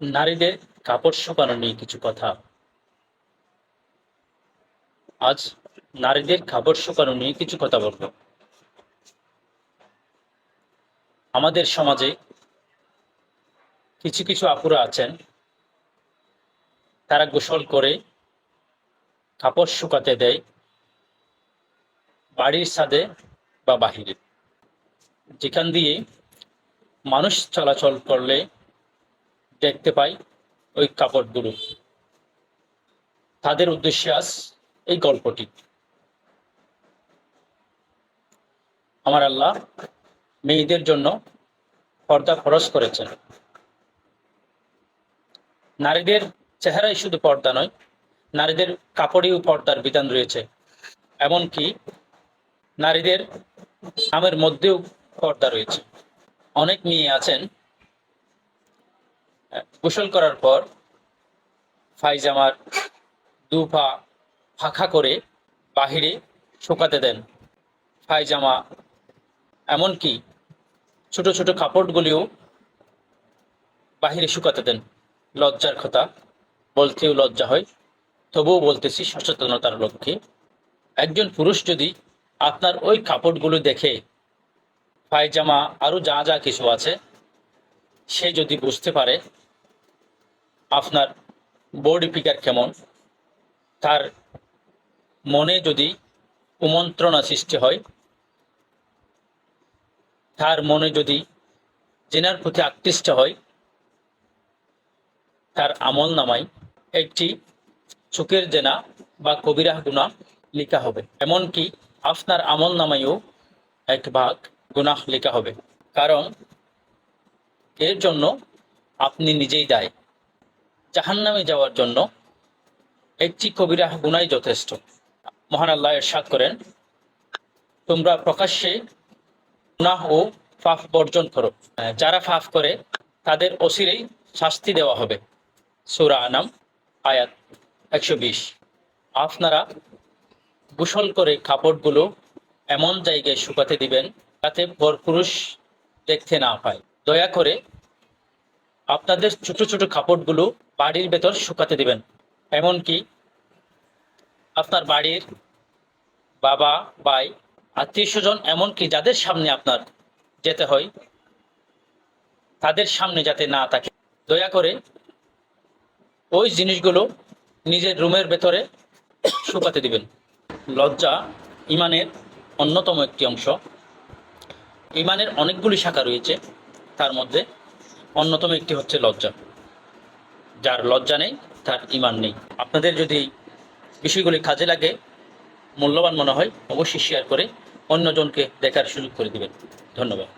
নারীদের কাপড় শুকানো নিয়ে কিছু কথা। আজ নারীদের কাপড় শুকানো নিয়ে কিছু কথা বলব। আমাদের সমাজে কিছু কিছু আপুরা আছেন, তারা গোসল করে কাপড় শুকাতে দেয় বাড়ির ছাদে বা বাহিরে। যেখান দিয়ে মানুষ চলাচল করলে দেখতে পাই ওই কাপড়গুলো। তাদের উদ্দেশ্যে আজ এই গল্পটি। আমার আল্লাহ মেয়েদের জন্য পর্দা খরচ করেছেন। নারীদের চেহারাই শুধু পর্দা নয়, নারীদের কাপড়েও পর্দার বিধান রয়েছে। এমনকি নারীদের নামের মধ্যেও পর্দা রয়েছে। অনেক মেয়ে আছেন গোসল করার পর ফাইজামার দু পা ফাঁকা করে বাহিরে শুকাতে দেন। ফাইজামা এমনকি ছোট ছোট কাপড়গুলিও বাহিরে শুকাতে দেন। লজ্জার কথা বলতেও লজ্জা হয়, তবুও বলতেছি সচেতনতার লক্ষ্যে। একজন পুরুষ যদি আপনার ওই কাপড়গুলো দেখে পায়জামা আরও যা যা কিছু আছে, সে যদি বুঝতে পারে আপনার বডি ফিগার কেমন? তার মনে যদি কুমন্ত্রণা সৃষ্টি হয়, তার মনে যদি জেনার প্রতি আকৃষ্ট হয়, তার আমল নামায় একটি চোখের জেনা বা কবিরাহ গুণা লেখা হবে। এমনকি আপনার আমল নামায়ও এক ভাগ গুনাহ লেখা হবে। কারণ এর জন্য আপনি নিজেই দায়। জাহান নামে যাওয়ার জন্য একটি কবিরা গুনাই যথেষ্ট। মহান আল্লাহ এরশাদ করেন, তোমরা প্রকাশ্যে গুনাহ ও ফাফ বর্জন করো। যারা ফাফ করে, তাদের অসিরেই শাস্তি দেওয়া হবে। সুরা আনাম, আয়াত একশো বিশ। আপনারা গোসল করে কাপড়গুলো এমন জায়গায় শুকাতে দিবেন যাতে পরপুরুষ দেখতে না পায়। দয়া করে আপনাদের ছোট ছোট কাপড়গুলো বাড়ির ভেতর শুকাতে দিবেন। এমনকি আপনার বাড়ির বাবা, ভাই আত্মীয় স্বজন এমনকি যাদের সামনে আপনার যেতে হয়, তাদের সামনে যাতে না থাকে। দয়া করে ওই জিনিসগুলো নিজের রুমের ভেতরে শুকাতে দিবেন। লজ্জা ইমানের অন্যতম একটি অংশ। ইমানের অনেকগুলি শাখা রয়েছে, তার মধ্যে অন্যতম একটি হচ্ছে লজ্জা। যার লজ্জা নেই, তার ইমান নেই। আপনাদের যদি বিষয়গুলি কাজে লাগে, মূল্যবান মনে হয়, অবশ্যই শেয়ার করে অন্যজনকে দেখার সুযোগ করে দেবেন। ধন্যবাদ।